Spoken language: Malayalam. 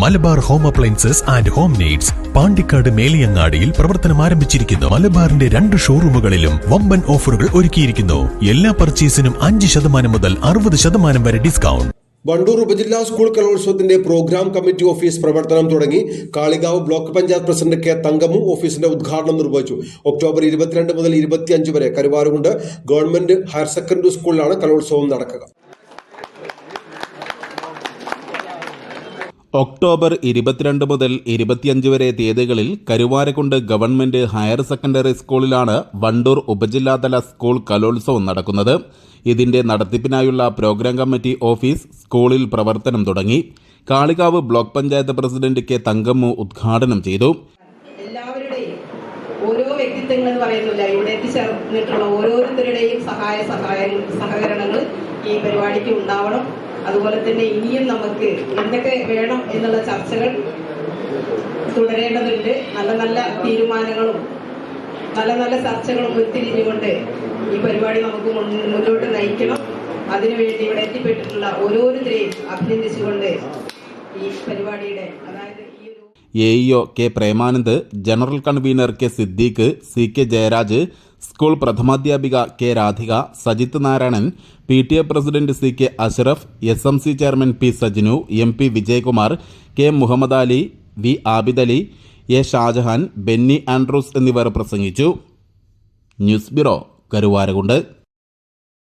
Malabar home appliances and home needs Pandikkad മേലിയങ്ങാടിയിൽ പ്രവർത്തനം ആരംഭിച്ചിരിക്കുന്നു. മലബാറിന്റെ രണ്ട് ഷോറൂമുകളിലും വമ്പൻ ഓഫറുകൾ ഒരുക്കിയിരിക്കുന്നു. എല്ലാ പർച്ചേസിനും അഞ്ച് ശതമാനം മുതൽ അറുപത് ശതമാനം വരെ ഡിസ്കൗണ്ട്. വണ്ടൂർ ഉപജില്ലാ സ്കൂൾ കലോത്സവത്തിന്റെ പ്രോഗ്രാം കമ്മിറ്റി ഓഫീസ് പ്രവർത്തനം തുടങ്ങി. Kalikavu block panchayat president K Thankamu ഓഫീസിന്റെ ഉദ്ഘാടനം നിർവഹിച്ചു. ഒക്ടോബർ ഇരുപത്തിരണ്ട് മുതൽ ഇരുപത്തിയഞ്ച് വരെ കരുവാരുകൊണ്ട്. ഗവൺമെന്റ് ഹയർ സെക്കൻഡറി സ്കൂളിലാണ് കലോത്സവം നടക്കുക. ഒക്ടോബർ ഇരുപത്തിരണ്ട് മുതൽ ഇരുപത്തിയഞ്ച് വരെ തീയതികളിൽ കരുവാരക്കുണ്ട് ഗവൺമെന്റ് ഹയർ സെക്കൻഡറി സ്കൂളിലാണ് വണ്ടൂർ ഉപജില്ലാതല സ്കൂൾ കലോത്സവം നടക്കുന്നത്. ഇതിന്റെ നടത്തിപ്പിനായുള്ള പ്രോഗ്രാം കമ്മിറ്റി ഓഫീസ് സ്കൂളിൽ പ്രവർത്തനം തുടങ്ങി. Kalikavu block panchayat president K Thankammu ഉദ്ഘാടനം ചെയ്തു. എല്ലാവരുടെയും ഓരോ വ്യക്തിത്വങ്ങൾ എന്ന് പറയുന്നില്ല. ഇവിടെ എത്തിച്ചേർന്നിട്ടുള്ള ഓരോരുത്തരുടെയും സഹായ സഹായ സഹകരണങ്ങൾ ഈ പരിപാടിക്ക് ഉണ്ടാവണം. അതുപോലെ തന്നെ ഇനിയും നമുക്ക് എന്തൊക്കെ വേണം എന്നുള്ള ചർച്ചകൾ തുടരേണ്ടതുണ്ട്. നല്ല നല്ല തീരുമാനങ്ങളും നല്ല നല്ല ചർച്ചകളും ഉരുത്തിരിഞ്ഞുകൊണ്ട് ഈ പരിപാടി നമുക്ക് മുന്നോട്ട് നയിക്കണം. അതിനുവേണ്ടി ഇവിടെ എത്തിപ്പെട്ടിട്ടുള്ള ഓരോരുത്തരെയും അഭിനന്ദിച്ചുകൊണ്ട് ഈ പരിപാടിയുടെ അതായത് A E O K Premanand general convener K Siddique C K Jayaraj school പ്രഥമാധ്യാപിക K Radhika Sajith Narayanan P T A president C K Ashraf S M C chairman P Sajinu M P Vijayakumar K Muhammad Ali V Abid Ali A Shajahan Benny Andrews എന്നിവർ പ്രസംഗിച്ചു. News bureau Karuvarakundu.